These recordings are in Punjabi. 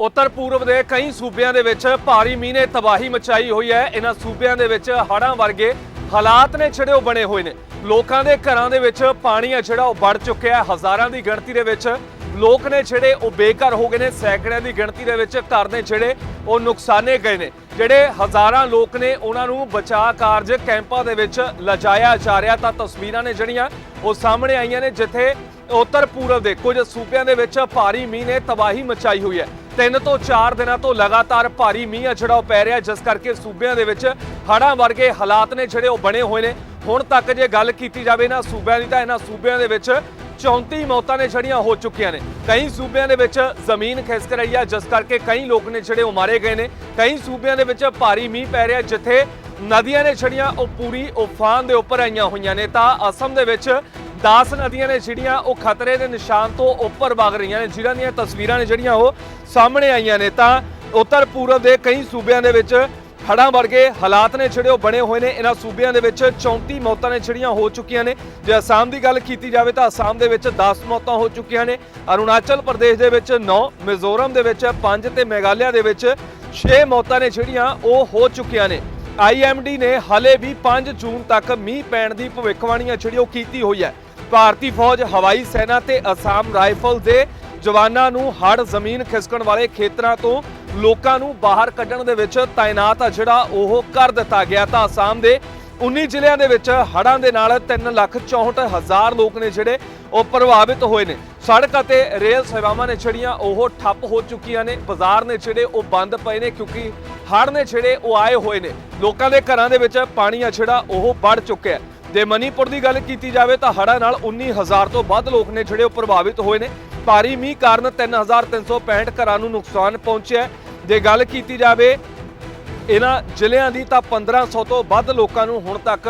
ਉੱਤਰ ਪੂਰਬ ਦੇ ਕਈ ਸੂਬਿਆਂ ਦੇ ਵਿੱਚ ਭਾਰੀ ਮੀਂਹ ਨੇ ਤਬਾਹੀ ਮਚਾਈ ਹੋਈ ਹੈ। ਇਹਨਾਂ ਸੂਬਿਆਂ ਦੇ ਵਿੱਚ ਹੜ੍ਹਾਂ ਵਰਗੇ ਹਾਲਾਤ ਨੇ ਜਿਹੜੇ ਉਹ ਬਣੇ ਹੋਏ ਨੇ। ਲੋਕਾਂ ਦੇ ਘਰਾਂ ਦੇ ਵਿੱਚ ਪਾਣੀ ਆ ਜਿਹੜਾ ਉਹ ਵੜ ਚੁੱਕਿਆ ਹੈ। ਹਜ਼ਾਰਾਂ ਦੀ ਗਿਣਤੀ ਦੇ ਵਿੱਚ ਲੋਕ ਨੇ ਜਿਹੜੇ ਉਹ ਬੇਘਰ ਹੋ ਗਏ ਨੇ। ਸੈਂਕੜਿਆਂ ਦੀ ਗਿਣਤੀ ਦੇ ਵਿੱਚ ਘਰ ਨੇ ਜਿਹੜੇ ਉਹ ਨੁਕਸਾਨੇ ਗਏ ਨੇ। ਜਿਹੜੇ ਹਜ਼ਾਰਾਂ ਲੋਕ ਨੇ ਉਹਨਾਂ ਨੂੰ ਬਚਾਅ ਕਾਰਜ ਕੈਂਪਾਂ ਦੇ ਵਿੱਚ ਲਜਾਇਆ ਜਾ ਰਿਹਾ। ਤਾਂ ਤਸਵੀਰਾਂ ਨੇ ਜਿਹੜੀਆਂ ਉਹ ਸਾਹਮਣੇ ਆਈਆਂ ਨੇ, ਜਿੱਥੇ ਉੱਤਰ ਪੂਰਬ ਦੇ ਕੁਝ ਸੂਬਿਆਂ ਦੇ ਵਿੱਚ ਭਾਰੀ ਮੀਂਹ ਨੇ ਤਬਾਹੀ ਮਚਾਈ ਹੋਈ ਹੈ। ਤਿੰਨ ਤੋਂ ਚਾਰ ਦਿਨਾਂ ਤੋਂ ਲਗਾਤਾਰ ਭਾਰੀ ਮੀਂਹ ਆ ਜਿਹੜਾ ਉਹ ਪੈ ਰਿਹਾ ਜਿਸ ਕਰਕੇ ਸੂਬਿਆਂ ਦੇ ਵਿੱਚ ਹੜ੍ਹਾਂ ਵਰਗੇ ਹਾਲਾਤ ਨੇ ਜਿਹੜੇ ਉਹ ਬਣੇ ਹੋਏ ਨੇ। ਹੁਣ ਤੱਕ ਜੇ ਗੱਲ ਕੀਤੀ ਜਾਵੇ ਨਾ ਸੂਬਿਆਂ ਦੀ ਤਾਂ ਇਹਨਾਂ ਸੂਬਿਆਂ ਦੇ ਵਿੱਚ 34 ਮੌਤਾਂ ਨੇ ਜਿਹੜੀਆਂ ਹੋ ਚੁੱਕੀਆਂ ਨੇ। ਕਈ ਸੂਬਿਆਂ ਦੇ ਵਿੱਚ ਜ਼ਮੀਨ ਖਿਸਕ ਰਹੀ ਹੈ, ਜਿਸ ਕਰਕੇ ਕਈ ਲੋਕ ਨੇ ਜਿਹੜੇ ਉਹ ਮਾਰੇ ਗਏ ਨੇ। ਕਈ ਸੂਬਿਆਂ ਦੇ ਵਿੱਚ ਭਾਰੀ ਮੀਂਹ ਪੈ ਰਿਹਾ ਜਿੱਥੇ ਨਦੀਆਂ ਨੇ ਜਿਹੜੀਆਂ ਉਹ ਪੂਰੀ ਉਫਾਨ ਦੇ ਉੱਪਰ ਆਈਆਂ ਹੋਈਆਂ ਨੇ। ਤਾਂ ਅਸਮ ਦੇ ਵਿੱਚ 10 ਨਦੀਆਂ ਨੇ ਜਿਹੜੀਆਂ ਉਹ ਖਤਰੇ ਦੇ ਨਿਸ਼ਾਨ ਤੋਂ ਉੱਪਰ ਵਗ ਰਹੀਆਂ ਨੇ। ਜਿਨ੍ਹਾਂ ਦੀਆਂ ਤਸਵੀਰਾਂ ਨੇ ਜਿਹੜੀਆਂ ਉਹ ਸਾਹਮਣੇ ਆਈਆਂ ਨੇ। ਤਾਂ ਉੱਤਰ ਪੂਰਬ ਦੇ ਕਈ ਸੂਬਿਆਂ ਦੇ ਵਿੱਚ ਹੜ੍ਹਾਂ ਵਰਗੇ ਹਾਲਾਤ ਨੇ ਜਿਹੜੇ ਉਹ ਬਣੇ ਹੋਏ ਨੇ। ਇਹਨਾਂ ਸੂਬਿਆਂ ਦੇ ਵਿੱਚ 34 ਮੌਤਾਂ ਨੇ ਜਿਹੜੀਆਂ ਹੋ ਚੁੱਕੀਆਂ ਨੇ। ਜੇ ਅਸਾਮ ਦੀ ਗੱਲ ਕੀਤੀ ਜਾਵੇ ਤਾਂ ਅਸਾਮ ਦੇ ਵਿੱਚ 10 ਮੌਤਾਂ ਹੋ ਚੁੱਕੀਆਂ ਨੇ। ਅਰੁਣਾਚਲ ਪ੍ਰਦੇਸ਼ ਦੇ ਵਿੱਚ 9 ਮਿਜ਼ੋਰਮ ਦੇ ਵਿੱਚ 5 ਤੇ ਮੇਘਾਲਿਆ ਦੇ ਵਿੱਚ 6 ਮੌਤਾਂ ਨੇ ਜਿਹੜੀਆਂ ਉਹ ਹੋ ਚੁੱਕੀਆਂ ਨੇ। ਆਈਐਮਡੀ ਨੇ ਹਲੇ ਵੀ 5 ਜੂਨ ਤੱਕ ਮੀਂਹ ਪੈਣ ਦੀ ਭਵਿੱਖਬਾਣੀ ਜਿਹੜੀ ਉਹ ਕੀਤੀ ਹੋਈ ਹੈ। ਭਾਰਤੀ ਫੌਜ ਹਵਾਈ ਸੈਨਾ ਤੇ ਅਸਾਮ ਰਾਈਫਲ ਦੇ ਜਵਾਨਾਂ ਨੂੰ ਹੜ ਜ਼ਮੀਨ ਖਿਸਕਣ ਵਾਲੇ ਖੇਤਰਾਂ ਤੋਂ ਲੋਕਾਂ ਨੂੰ ਬਾਹਰ ਕੱਢਣ ਦੇ ਵਿੱਚ ਤਾਇਨਾਤ ਆ ਜਿਹੜਾ ਉਹ ਕਰ ਦਿੱਤਾ ਗਿਆ ਤਾਂ ਅਸਾਮ ਦੇ 19 ਜ਼ਿਲ੍ਹਿਆਂ ਦੇ ਵਿੱਚ ਹੜ੍ਹਾਂ ਦੇ ਨਾਲ 364000 ਲੋਕ ਨੇ ਜਿਹੜੇ ਉਹ ਪ੍ਰਭਾਵਿਤ ਹੋਏ ਨੇ। ਸੜਕ ਅਤੇ ਰੇਲ ਸੇਵਾਵਾਂ ਨੇ ਜਿਹੜੀਆਂ ਉਹ ਠੱਪ ਹੋ ਚੁੱਕੀਆਂ ਨੇ। ਬਾਜ਼ਾਰ ਨੇ ਜਿਹੜੇ ਉਹ ਬੰਦ ਪਏ ਨੇ ਕਿਉਂਕਿ ਹੜ੍ਹ ਨੇ ਜਿਹੜੇ ਉਹ ਆਏ ਹੋਏ ਨੇ। ਲੋਕਾਂ ਦੇ ਘਰਾਂ ਦੇ ਵਿੱਚ ਪਾਣੀ ਆ ਜਿਹੜਾ ਉਹ ਵੜ ਚੁੱਕਿਆ ਜੇ ਮਨੀਪੁਰ ਦੀ ਗੱਲ ਕੀਤੀ ਜਾਵੇ ਤਾਂ ਹੜ੍ਹਾਂ ਨਾਲ 19000 ਤੋਂ ਵੱਧ ਲੋਕ ਨੇ ਜਿਹੜੇ ਉਹ ਪ੍ਰਭਾਵਿਤ ਹੋਏ ਨੇ। ਭਾਰੀ ਮੀਂਹ ਕਾਰਨ 3365 ਘਰਾਂ ਨੂੰ ਨੁਕਸਾਨ ਪਹੁੰਚਿਆ ਜੇ ਗੱਲ ਕੀਤੀ ਜਾਵੇ ਇਹਨਾਂ ਜ਼ਿਲ੍ਹਿਆਂ ਦੀ ਤਾਂ 1500 ਤੋਂ ਵੱਧ ਲੋਕਾਂ ਨੂੰ ਹੁਣ ਤੱਕ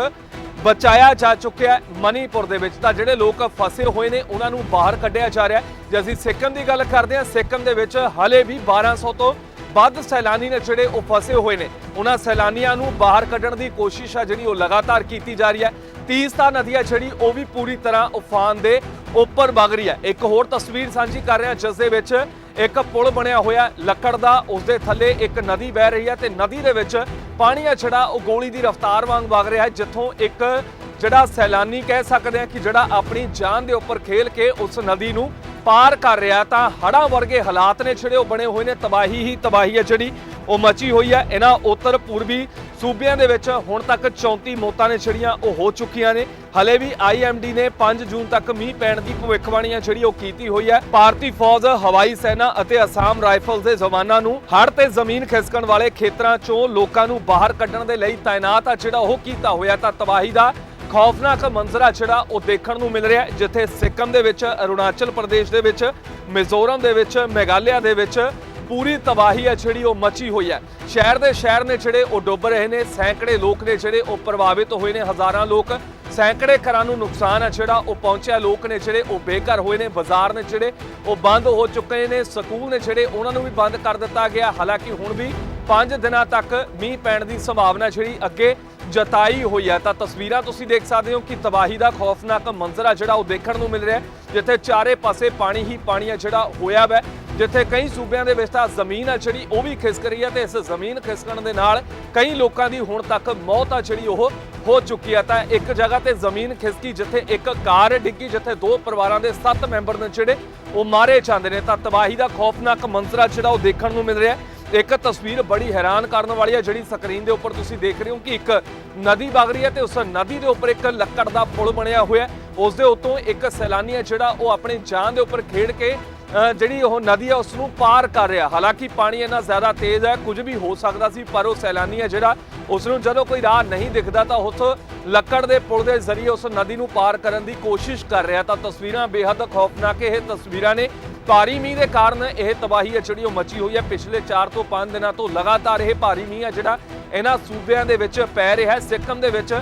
ਬਚਾਇਆ ਜਾ ਚੁੱਕਿਆ ਮਨੀਪੁਰ ਦੇ ਵਿੱਚ। ਤਾਂ ਜਿਹੜੇ ਲੋਕ ਫਸੇ ਹੋਏ ਨੇ, ਉਹਨਾਂ ਨੂੰ ਬਾਹਰ ਕੱਢਿਆ ਜਾ ਰਿਹਾ ਜੇ ਅਸੀਂ ਸਿੱਕਮ ਦੀ ਗੱਲ ਕਰਦੇ ਹਾਂ, ਸਿੱਕਮ ਦੇ ਵਿੱਚ ਹਲੇ ਵੀ 1200 ਤੋਂ ਵੱਧ ਸੈਲਾਨੀ ਨੇ ਜਿਹੜੇ ਉਹ ਫਸੇ ਹੋਏ ਨੇ। ਉਹਨਾਂ ਸੈਲਾਨੀਆਂ ਨੂੰ ਬਾਹਰ ਕੱਢਣ ਦੀ ਕੋਸ਼ਿਸ਼ ਆ ਜਿਹੜੀ ਉਹ ਲਗਾਤਾਰ ਕੀਤੀ ਜਾ ਰਹੀ ਹੈ। ਤੀਸਤਾ ਨਦੀ ਹੈ ਜਿਹੜੀ ਉਹ ਵੀ ਪੂਰੀ ਤਰ੍ਹਾਂ ਉਫਾਨ ਦੇ ਉੱਪਰ ਵਗ ਰਹੀ ਹੈ। ਇੱਕ ਹੋਰ ਤਸਵੀਰ ਸਾਂਝੀ ਕਰ ਰਿਹਾ ਜਿਸ ਦੇ ਵਿੱਚ ਇੱਕ ਪੁਲ ਬਣਿਆ ਹੋਇਆ ਲੱਕੜ ਦਾ। ਉਸ ਦੇ ਥੱਲੇ ਇੱਕ ਨਦੀ ਵਹਿ ਰਹੀ ਹੈ ਤੇ ਨਦੀ ਦੇ ਵਿੱਚ ਪਾਣੀ ਆ ਜਿਹੜਾ ਉਹ ਗੋਲੀ ਦੀ ਰਫ਼ਤਾਰ ਵਾਂਗ ਵਗ ਰਿਹਾ ਹੈ, ਜਿੱਥੋਂ ਇੱਕ ਜਿਹੜਾ ਸੈਲਾਨੀ ਕਹਿ ਸਕਦੇ ਆ ਕਿ ਜਿਹੜਾ ਆਪਣੀ ਜਾਨ ਦੇ ਉੱਪਰ ਖੇਲ ਕੇ ਉਸ ਨਦੀ ਨੂੰ ਪਾਰ ਕਰ ਰਿਹਾ ਤਾਂ ਹੜ੍ਹਾਂ ਵਰਗੇ ਹਾਲਾਤ ਨੇ ਜਿਹੜੇ ਉਹ ਬਣੇ ਹੋਏ ਨੇ। ਤਬਾਹੀ ਹੀ ਤਬਾਹੀ ਹੈ ਜਿਹੜੀ ਉਹ ਮਚੀ ਹੋਈ ਹੈ। ਇਹਨਾਂ ਉੱਤਰ ਪੂਰਬੀ ਸੂਬਿਆਂ ਦੇ ਵਿੱਚ ਹੁਣ ਤੱਕ 34 ਮੌਤਾਂ ਨੇ ਜਿਹੜੀਆਂ ਉਹ ਹੋ ਚੁੱਕੀਆਂ ਨੇ। ਹਲੇ ਵੀ ਆਈਐਮਡੀ ਨੇ 5 ਜੂਨ ਤੱਕ ਮੀਂਹ ਪੈਣ ਦੀ ਭਵਿੱਖਬਾਣੀ ਆ ਜਿਹੜੀ ਉਹ ਕੀਤੀ ਹੋਈ ਹੈ। ਭਾਰਤੀ ਫੌਜ, ਹਵਾਈ ਸੈਨਾ ਅਤੇ ਅਸਾਮ ਰਾਈਫਲਸ ਦੇ ਜਵਾਨਾਂ ਨੂੰ ਹੜ੍ਹ ਤੇ ਜ਼ਮੀਨ ਖਿਸਕਣ ਵਾਲੇ ਖੇਤਰਾਂ ਚੋਂ ਲੋਕਾਂ ਨੂੰ ਬਾਹਰ ਕੱਢਣ ਦੇ ਲਈ ਤਾਇਨਾਤ ਆ ਜਿਹੜਾ ਉਹ ਕੀਤਾ ਹੋਇਆ ਤਾਂ ਤਬਾਹੀ ਦਾ ਖੌਫਨਾਕ ਮੰਜ਼ਰਾ ਜਿਹੜਾ ਉਹ ਦੇਖਣ ਨੂੰ ਮਿਲ ਰਿਹਾ ਜਿੱਥੇ ਸਿੱਕਮ ਦੇ ਵਿੱਚ, ਅਰੁਣਾਚਲ ਪ੍ਰਦੇਸ਼ ਦੇ ਵਿੱਚ, ਮਿਜ਼ੋਰਮ ਦੇ ਵਿੱਚ, ਮੇਘਾਲਿਆ ਦੇ ਵਿੱਚ ਪੂਰੀ ਤਬਾਹੀ ਹੈ ਜਿਹੜੀ ਉਹ ਮਚੀ ਹੋਈ ਹੈ। ਸ਼ਹਿਰ ਦੇ ਸ਼ਹਿਰ ਨੇ ਜਿਹੜੇ ਉਹ ਡੁੱਬ ਰਹੇ ਨੇ, ਸੈਂਕੜੇ ਲੋਕ ਨੇ ਜਿਹੜੇ ਉਹ ਪ੍ਰਭਾਵਿਤ ਹੋਏ ਨੇ, ਹਜ਼ਾਰਾਂ ਲੋਕ। ਸੈਂਕੜੇ ਘਰਾਂ ਨੂੰ ਨੁਕਸਾਨ ਹੈ ਜਿਹੜਾ ਉਹ ਪਹੁੰਚਿਆ। ਲੋਕ ਨੇ ਜਿਹੜੇ ਉਹ ਬੇਘਰ ਹੋਏ ਨੇ, ਬਾਜ਼ਾਰ ਨੇ ਜਿਹੜੇ ਉਹ ਬੰਦ ਹੋ ਚੁੱਕੇ ਨੇ, ਸਕੂਲ ਨੇ ਜਿਹੜੇ ਉਹਨਾਂ ਨੂੰ ਵੀ ਬੰਦ ਕਰ ਦਿੱਤਾ ਗਿਆ। ਹਾਲਾਂਕਿ ਹੁਣ ਵੀ 5 ਦਿਨਾਂ ਤੱਕ ਮੀਂਹ ਪੈਣ ਦੀ ਸੰਭਾਵਨਾ ਜਿਹੜੀ ਅੱਗੇ ਜਤਾਈ ਹੋਈ ਹੈ। ਤਾਂ ਤਸਵੀਰਾਂ ਤੁਸੀਂ ਦੇਖ ਸਕਦੇ ਹੋ ਕਿ ਤਬਾਹੀ ਦਾ ਖੌਫਨਾਕ ਮੰਜ਼ਰ ਆ ਜਿਹੜਾ ਉਹ ਦੇਖਣ ਨੂੰ ਮਿਲ ਰਿਹਾ ਜਿੱਥੇ ਚਾਰੇ ਪਾਸੇ ਪਾਣੀ ਹੀ ਪਾਣੀ ਆ ਜਿਹੜਾ ਹੋਇਆ ਵੈ। ਜਿੱਥੇ ਕਈ ਸੂਬਿਆਂ ਦੇ ਵਿੱਚ ਤਾਂ ਜ਼ਮੀਨ ਆ ਜਿਹੜੀ, ਉਹ ਵੀ ਖਿਸਕ ਰਹੀ ਹੈ ਤੇ ਇਸ ਜ਼ਮੀਨ ਖਿਸਕਣ ਦੇ ਨਾਲ ਕਈ ਲੋਕਾਂ ਦੀ ਹੁਣ ਤੱਕ ਮੌਤ ਆ ਜਿਹੜੀ ਉਹ ਹੋ ਚੁੱਕੀ ਆ। ਤਾਂ ਇੱਕ ਜਗ੍ਹਾ ਤੇ ਜ਼ਮੀਨ ਖਿਸਕੀ, ਜਿੱਥੇ ਇੱਕ ਕਾਰ ਡਿੱਗੀ, ਜਿੱਥੇ ਦੋ ਪਰਿਵਾਰਾਂ ਦੇ 7 ਮੈਂਬਰ ਨੇ ਜਿਹੜੇ ਉਹ ਮਾਰੇ ਜਾਂਦੇ ਨੇ। ਤਾਂ ਤਬਾਹੀ ਦਾ ਖੌਫਨਾਕ ਮੰਜ਼ਰਾ ਜਿਹੜਾ ਉਹ ਦੇਖਣ ਨੂੰ ਮਿਲ ਰਿਹਾ ਇੱਕ ਤਸਵੀਰ ਬੜੀ ਹੈਰਾਨ ਕਰਨ ਵਾਲੀ ਹੈ ਜਿਹੜੀ ਸਕਰੀਨ ਦੇ ਉੱਪਰ ਤੁਸੀਂ ਦੇਖ ਰਹੇ ਹੋ ਕਿ ਇੱਕ ਨਦੀ ਵਗ ਰਹੀ ਹੈ ਤੇ ਉਸ ਨਦੀ ਦੇ ਉੱਪਰ ਇੱਕ ਲੱਕੜ ਦਾ ਪੁਲ ਬਣਿਆ ਹੋਇਆ ਹੈ। ਉਸ ਦੇ ਉੱਤੋਂ ਇੱਕ ਸੈਲਾਨੀ ਹੈ ਜਿਹੜਾ ਉਹ ਆਪਣੀ ਜਾਨ ਦੇ ਉੱਪਰ ਖੇਡ ਕੇ ਜਿਹੜੀ ਉਹ ਨਦੀ ਹੈ ਉਸ ਨੂੰ ਪਾਰ ਕਰ ਰਿਹਾ। ਹਾਲਾਂਕਿ ਪਾਣੀ ਇੰਨਾ ਜ਼ਿਆਦਾ ਤੇਜ਼ ਹੈ, ਕੁਝ ਵੀ ਹੋ ਸਕਦਾ ਸੀ, ਪਰ ਉਹ ਸੈਲਾਨੀ ਹੈ ਜਿਹੜਾ ਉਸ ਨੂੰ ਜਦੋਂ ਕੋਈ ਰਾਹ ਨਹੀਂ ਦਿਖਦਾ, ਤਾਂ ਉਸ ਲੱਕੜ ਦੇ ਪੁਲ ਦੇ ਜ਼ਰੀਏ ਉਸ ਨਦੀ ਨੂੰ ਪਾਰ ਕਰਨ ਦੀ ਕੋਸ਼ਿਸ਼ ਕਰ ਰਿਹਾ। ਤਾਂ ਤਸਵੀਰਾਂ ਬੇਹੱਦ ਖੌਫਨਾਕ ਇਹ ਤਸਵੀਰਾਂ ਨੇ। ਭਾਰੀ ਮੀਂਹ ਦੇ ਕਾਰਨ ਇਹ ਤਬਾਹੀ ਹੈ ਜਿਹੜੀ ਉਹ ਮਚੀ ਹੋਈ ਹੈ। ਪਿਛਲੇ 4 ਤੋਂ 5 ਦਿਨਾਂ ਤੋਂ ਲਗਾਤਾਰ ਇਹ ਭਾਰੀ ਮੀਂਹ ਹੈ ਜਿਹੜਾ ਇਹਨਾਂ ਸੂਬਿਆਂ ਦੇ ਵਿੱਚ ਪੈ ਰਿਹਾ ਹੈ। ਸਿੱਕਮ ਦੇ ਵਿੱਚ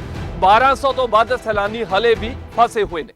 1200 ਤੋਂ ਵੱਧ ਸੈਲਾਨੀ ਹਲੇ ਵੀ ਫਸੇ ਹੋਏ ਨੇ।